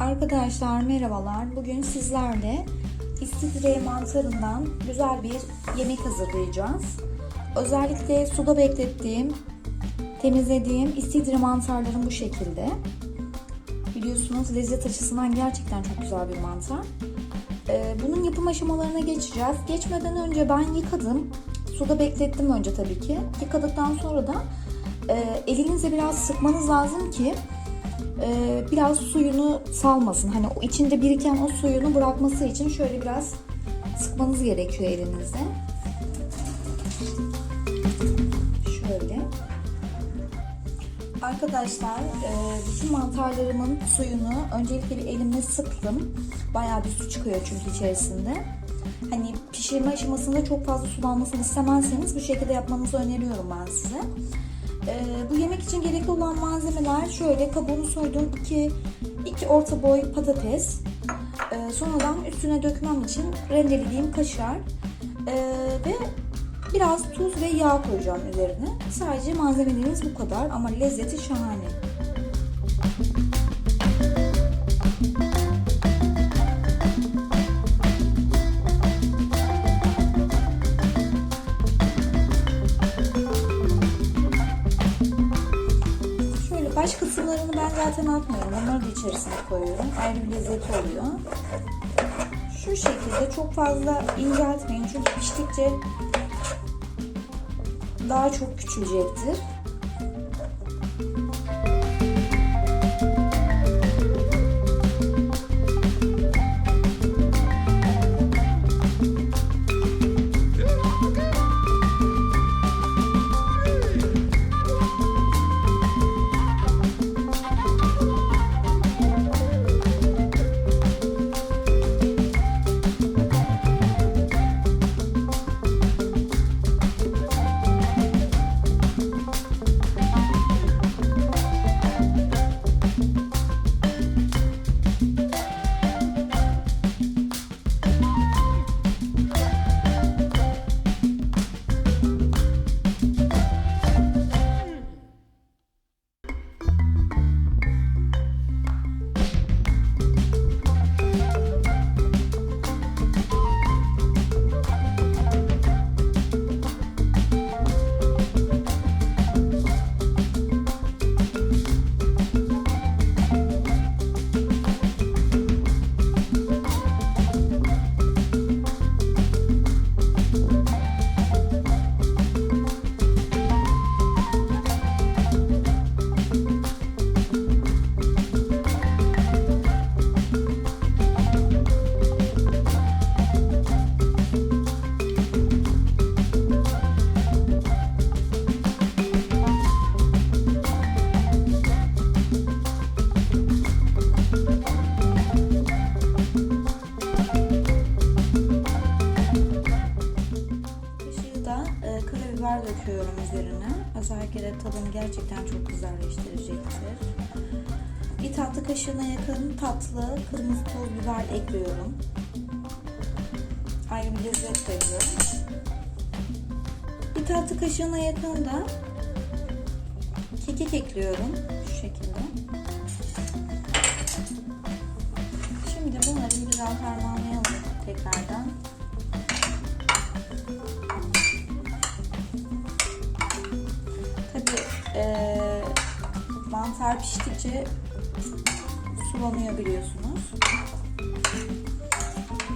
Arkadaşlar merhabalar. Bugün sizlerle istidre mantarından güzel bir yemek hazırlayacağız. Özellikle suda beklettiğim, temizlediğim istidre mantarlarım bu şekilde. Biliyorsunuz lezzet açısından gerçekten çok güzel bir mantar. Ee, Bunun yapım aşamalarına geçeceğiz. Geçmeden önce ben yıkadım. Suda beklettim önce tabii ki. Yıkadıktan sonra da e, elinizle biraz sıkmanız lazım ki e, biraz suyunu salmasın. Hani o içinde biriken o suyunu bırakması için şöyle biraz sıkmanız gerekiyor elinizle. Şöyle. Arkadaşlar e, bütün mantarlarımın suyunu öncelikle bir elimle sıktım. Bayağı bir su çıkıyor çünkü içerisinde. Hani pişirme aşamasında çok fazla sulanmasını istemezseniz bu şekilde yapmanızı öneriyorum ben size. Ee, bu yemek için gerekli olan malzemeler şöyle kabuğunu soydum iki, iki orta boy patates. Ee, sonradan üstüne dökmem için rendelediğim kaşar ee, ve biraz tuz ve yağ koyacağım üzerine. Sadece malzemelerimiz bu kadar ama lezzeti şahane. Zaten atmıyorum. Onları da içerisine koyuyorum. Ayrı bir lezzeti oluyor. Şu şekilde çok fazla inceltmeyin. Çünkü piştikçe daha çok küçülecektir. Döküyorum üzerine. Özellikle de tadını gerçekten çok güzelleştirecektir. Bir tatlı kaşığına yakın tatlı kırmızı toz biber ekliyorum. Ayrı bir lezzet veriyor. Bir tatlı kaşığına yakın da kekik ekliyorum. Şu şekilde. Şimdi bunları güzel harmanlayalım tekrardan. Mantar piştikçe sulanıyor biliyorsunuz.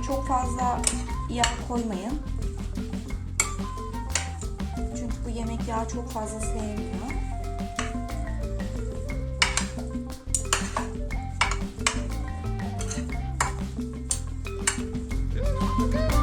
Çok fazla yağ koymayın. Çünkü bu yemek yağ çok fazla sevmiyor. yemeğimizin.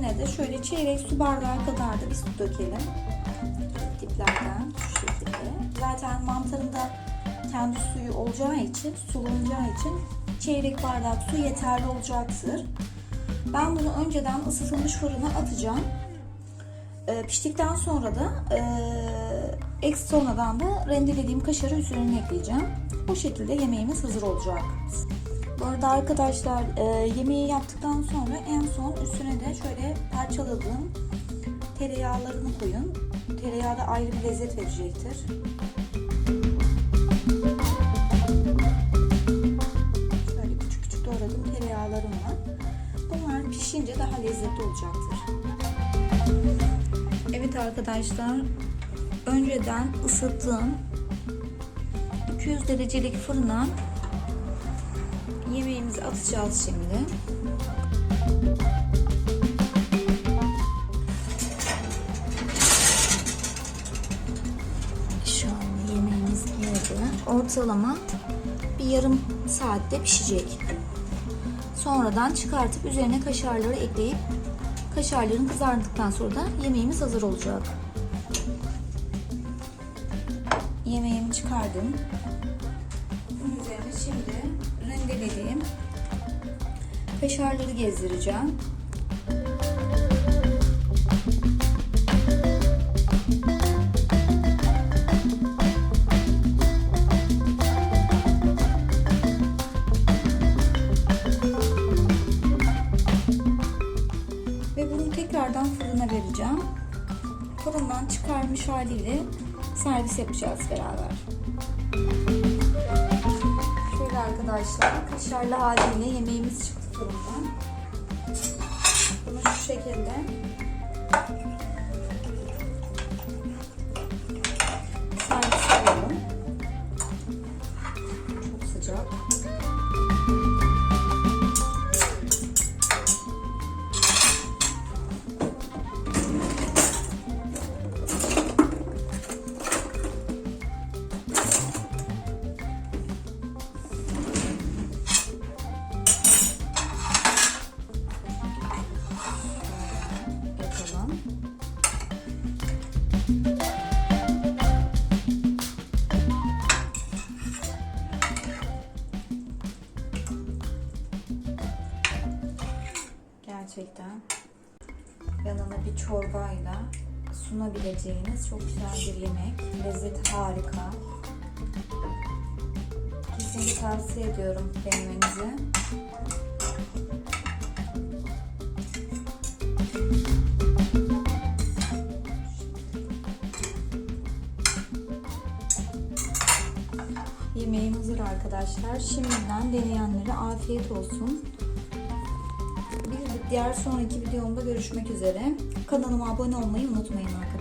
Üzerine de şöyle çeyrek su bardağı kadar da bir su dökelim. Diplerden şu şekilde. Zaten mantarında kendi suyu olacağı için, sulanacağı için çeyrek bardak su yeterli olacaktır. Ben bunu önceden ısıtılmış fırına atacağım. E, piştikten sonra da e, eks sonradan da rendelediğim kaşarı üzerine ekleyeceğim. Bu şekilde yemeğimiz hazır olacak. Bu arada arkadaşlar e, yemeği yaptıktan sonra en son üstüne de şöyle parçaladığım tereyağlarını koyun. Tereyağı da ayrı bir lezzet verecektir. Şöyle küçük küçük doğradığım tereyağlarım var. Bunlar pişince daha lezzetli olacaktır. Evet arkadaşlar, önceden ısıttığım 200 derecelik fırına yemeğimizi atacağız şimdi. Şu an yemeğimiz girdi. Ortalama bir yarım saatte pişecek. Sonradan çıkartıp üzerine kaşarları ekleyip kaşarların kızardıktan sonra da yemeğimiz hazır olacak. Yemeğimi çıkardım. Bunun üzerine şimdi rendelediğim kaşarları gezdireceğim. Ve bunu tekrardan fırına vereceğim. Fırından çıkarmış haliyle servis yapacağız beraber. Arkadaşlar kaşarlı haliyle yemeğimiz çıktı fırından. Bunu şu şekilde Gerçekten yanına bir çorbayla sunabileceğiniz çok güzel bir yemek. Lezzeti harika. Kesinlikle tavsiye ediyorum denemenizi. Yemeğim hazır arkadaşlar. Şimdiden deneyenlere afiyet olsun. Diğer sonraki videomda görüşmek üzere. Kanalıma abone olmayı unutmayın arkadaşlar.